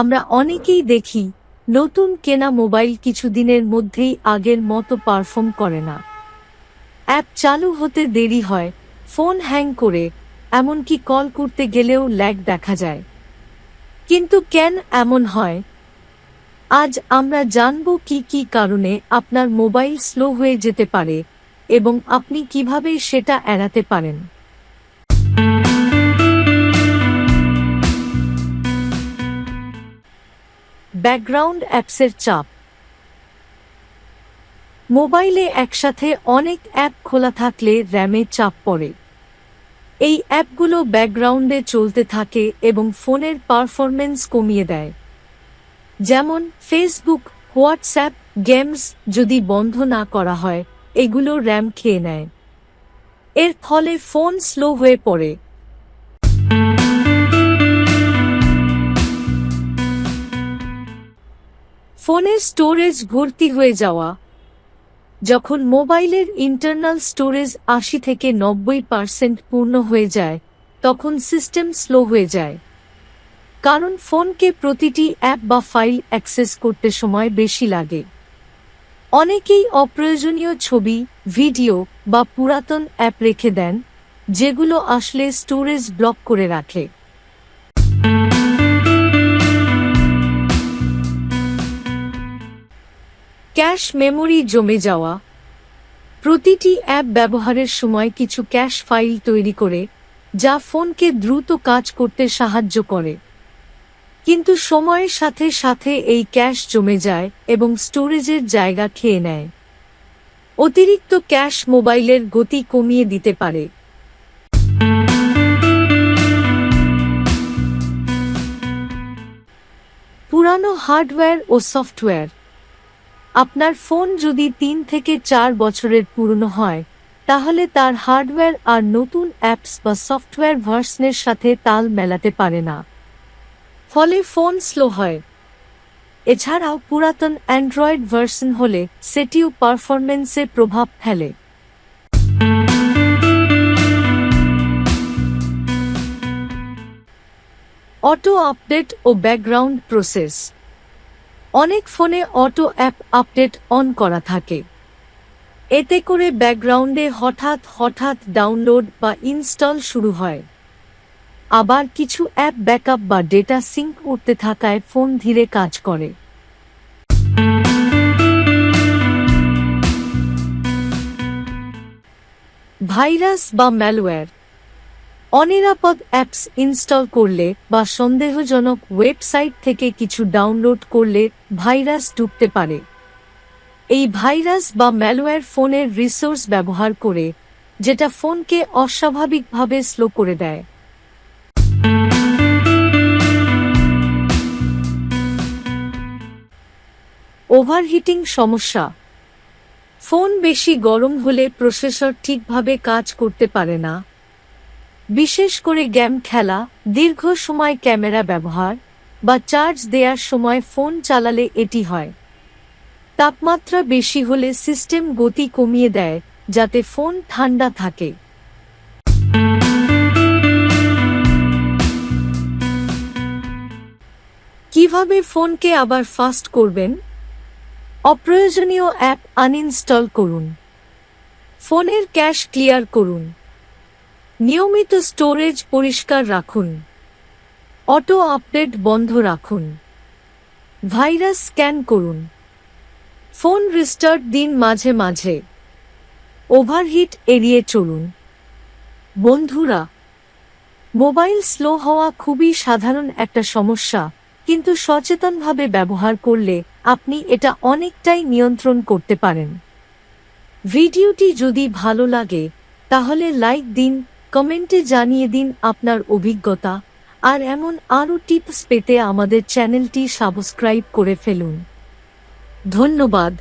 আমরা অনেকেই দেখি, নতুন কেনা মোবাইল কিছুদিনের মধ্যেই আগের মতো পারফর্ম করে না। অ্যাপ চালু হতে দেরি হয়, ফোন হ্যাং করে, এমনকি কল করতে গেলেও ল্যাগ দেখা যায়। কিন্তু কেন এমন হয়? আজ আমরা জানব কি কি কারণে আপনার মোবাইল স্লো হয়ে যেতে পারে এবং আপনি কীভাবে সেটা এড়াতে পারেন। ব্যাকগ্রাউন্ড অ্যাপসের চাপ। মোবাইলে একসাথে অনেক অ্যাপ খোলা থাকলে র্যামে চাপ পড়ে। এই অ্যাপগুলো ব্যাকগ্রাউন্ডে চলতে থাকে এবং ফোনের পারফরমেন্স কমিয়ে দেয়। যেমন ফেসবুক, হোয়াটসঅ্যাপ, গেমস যদি বন্ধ না করা হয়, এগুলো র্যাম খেয়ে নেয়। এর ফলে ফোন স্লো হয়ে পড়ে। ফোনের স্টোরেজ ভর্তি হয়ে যাওয়া। যখন মোবাইলের ইন্টারনাল স্টোরেজ আশি থেকে নব্বই পার্সেন্ট পূর্ণ হয়ে যায়, তখন সিস্টেম স্লো হয়ে যায়। কারণ ফোনকে প্রতিটি অ্যাপ বা ফাইল অ্যাক্সেস করতে সময় বেশি লাগে। অনেকেই অপ্রয়োজনীয় ছবি, ভিডিও বা পুরাতন অ্যাপ রেখে দেন, যেগুলো আসলে স্টোরেজ ব্লক করে রাখে। ক্যাশ মেমোরি জমে যাওয়া। প্রতিটি অ্যাপ ব্যবহারের সময় কিছু ক্যাশ ফাইল তৈরি করে, যা ফোনকে দ্রুত কাজ করতে সাহায্য করে। কিন্তু সময়ের সাথে সাথে এই ক্যাশ জমে যায় এবং স্টোরেজের জায়গা খেয়ে নেয়। অতিরিক্ত ক্যাশ মোবাইলের গতি কমিয়ে দিতে পারে। পুরানো হার্ডওয়্যার ও সফটওয়্যার আপনার ফোন যদি তিন থেকে চার বছরের পুরনো হয়, তাহলে তার হার্ডওয়্যার আর নতুন অ্যাপস বা সফটওয়্যার ভার্সনের সাথে তাল মেলাতে পারে না। ফলে ফোন স্লো হয়। এছাড়াও পুরাতন অ্যান্ড্রয়েড ভার্সন হলে সেটিও পারফরমেন্সে প্রভাব ফেলে। অটো আপডেট ও ব্যাকগ্রাউন্ড প্রসেস। অনেক ফোনে অটো অ্যাপ আপডেট অন করা থাকে। এতে করে ব্যাকগ্রাউন্ডে হঠাৎ হঠাৎ ডাউনলোড বা ইনস্টল শুরু হয়। আবার কিছু অ্যাপ ব্যাকআপ বা ডেটা সিঙ্ক উঠতে থাকায় ফোন ধীরে কাজ করে। ভাইরাস বা ম্যালওয়্যার অনিরাপদ অ্যাপস ইনস্টল করলে বা সন্দেহজনক ওয়েবসাইট থেকে কিছু ডাউনলোড করলে ভাইরাস ঢুকতে পারে। এই ভাইরাস বা ম্যালওয়্যার ফোনের রিসোর্স ব্যবহার করে, যেটা ফোনকে অস্বাভাবিকভাবে স্লো করে দেয়। ওভারহিটিং সমস্যা। ফোন বেশি গরম হলে প্রসেসর ঠিকভাবে কাজ করতে পারে না। বিশেষ করে গেম খেলা, দীর্ঘ সময় ক্যামেরা ব্যবহার, বা চার্জ দেওয়ার সময় ফোন চালালে এটি হয়। তাপমাত্রা বেশি হলে সিস্টেম গতি কমিয়ে দেয়, যাতে ফোন ঠান্ডা থাকে। কীভাবে ফোনকে আবার ফাস্ট করবেন? অপ্রয়োজনীয় অ্যাপ আনইনস্টল করুন। ফোনের ক্যাশ ক্লিয়ার করুন। নিয়মিত স্টোরেজ পরিষ্কার রাখুন। অটো আপডেট বন্ধ রাখুন। ভাইরাস স্ক্যান করুন। ফোন রিস্টার্ট দিন মাঝে মাঝে। ওভারহিট এড়িয়ে চলুন। বন্ধুরা মোবাইল স্লো হওয়া খুবই সাধারণ একটা সমস্যা, কিন্তু সচেতনভাবে ব্যবহার করলে আপনি এটা অনেকটাই নিয়ন্ত্রণ করতে পারেন। ভিডিওটি যদি ভালো লাগে, তাহলে লাইক দিন কমেন্টে জানিয়ে দিন আপনার অভিজ্ঞতা, আর এমন আরও টিপস পেতে আমাদের চ্যানেলটি সাবস্ক্রাইব করে ফেলুন। ধন্যবাদ।